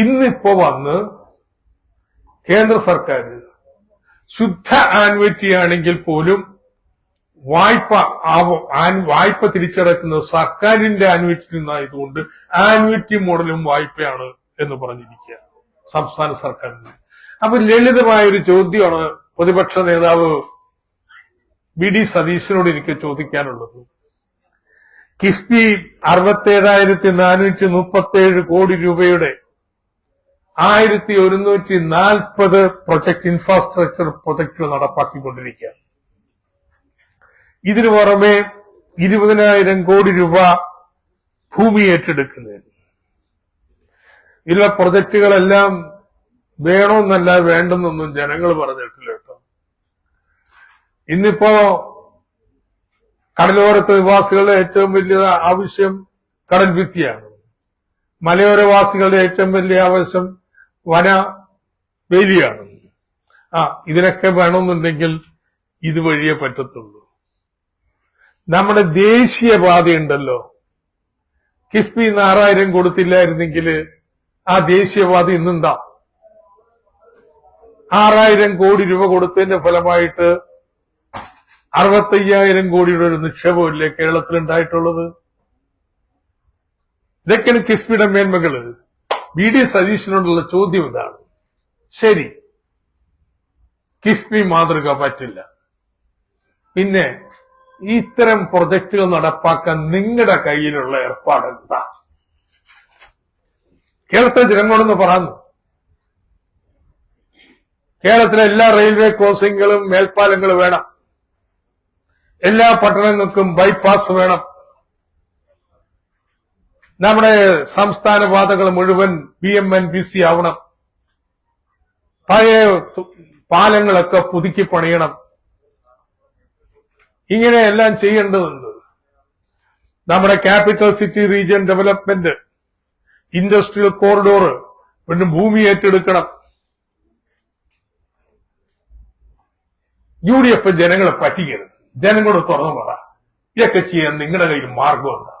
ഇന്നിപ്പോ വന്ന് കേന്ദ്ര സർക്കാർ ശുദ്ധ ആൻവിറ്റി ആണെങ്കിൽ പോലും വായ്പ വായ്പ തിരിച്ചടക്കുന്നത് സർക്കാരിന്റെ ആൻവിറ്റി നിന്നായതുകൊണ്ട് ആൻവിറ്റി മോഡലും വായ്പയാണ് എന്ന് പറഞ്ഞിരിക്കുക സംസ്ഥാന സർക്കാരിന്. അപ്പൊ ലളിതമായ ഒരു ചോദ്യമാണ് പ്രതിപക്ഷ നേതാവ് ബി ഡി സതീശനോട് എനിക്ക് ചോദിക്കാനുള്ളത്. കിഫ്ബി അറുപത്തേഴായിരത്തി നാനൂറ്റി മുപ്പത്തി ഏഴ് കോടി രൂപയുടെ ആയിരത്തി ഒരുന്നൂറ്റി നാൽപ്പത് പ്രൊജക്ട് ഇൻഫ്രാസ്ട്രക്ചർ പ്രൊജക്ടുകൾ നടപ്പാക്കിക്കൊണ്ടിരിക്കുക. ഇതിനു പുറമെ ഇരുപതിനായിരം കോടി രൂപ ഭൂമി ഏറ്റെടുക്കുന്നതിന്. ഇതിലെ പ്രൊജക്ടുകളെല്ലാം വേണമെന്നല്ല വേണ്ടെന്നൊന്നും ജനങ്ങൾ പറഞ്ഞിട്ടില്ല കേട്ടോ. ഇന്നിപ്പോ കടലോരത്തെ നിവാസികളുടെ ഏറ്റവും വലിയ ആവശ്യം കടൽ ഭിത്തിയാണ് മലയോരവാസികളുടെ ഏറ്റവും വലിയ ആവശ്യം വന വേലിയാണ്. ആ ഇതിനൊക്കെ വേണമെന്നുണ്ടെങ്കിൽ ഇതുവഴിയേ പറ്റത്തുള്ളൂ. നമ്മുടെ ദേശീയപാതയുണ്ടല്ലോ കിഫ്ബി നാറായിരം കൊടുത്തില്ലായിരുന്നെങ്കിൽ ആ ദേശീയപാത ഇന്നുണ്ടാ ആറായിരം കോടി രൂപ കൊടുത്തതിന്റെ ഫലമായിട്ട് അറുപത്തയ്യായിരം കോടിയുടെ ഒരു നിക്ഷേപമില്ലേ കേരളത്തിൽ ഉണ്ടായിട്ടുള്ളത് ഇതൊക്കെയാണ് കിഫ്ബിയുടെ മേന്മകൾ. വി ഡി സതീശനോടുള്ള ചോദ്യം ഇതാണ്. ശരി. കിഫ്ബി മാതൃക പറ്റില്ല. പിന്നെ ഇത്തരം പ്രൊജക്ടുകൾ നടപ്പാക്കാൻ നിങ്ങളുടെ കയ്യിലുള്ള ഏർപ്പാട് എന്താ? കേരളത്തിലെ ജനങ്ങളോടൊന്ന് പറഞ്ഞു. കേരളത്തിലെ എല്ലാ റെയിൽവേ ക്രോസിംഗുകളും മേൽപ്പാലങ്ങളും വേണം. എല്ലാ പട്ടണങ്ങൾക്കും ബൈപ്പാസ് വേണം. നമ്മുടെ സംസ്ഥാന പാതകൾ മുഴുവൻ B M and B C ആവണം. പഴയ പാലങ്ങളൊക്കെ പുതുക്കി പണിയണം. ഇങ്ങനെയെല്ലാം ചെയ്യേണ്ടതുണ്ട്. നമ്മുടെ capital city region development industrial corridor പിന്നെ ഭൂമി ഏറ്റെടുക്കണം. യു ഡി എഫ് ജനങ്ങളെ പറ്റിക്കരുത്. ജനങ്ങളോട് തുറന്നു പറ. ഇതൊക്കെ ചെയ്യാൻ നിങ്ങളുടെ കയ്യിൽ മാർഗം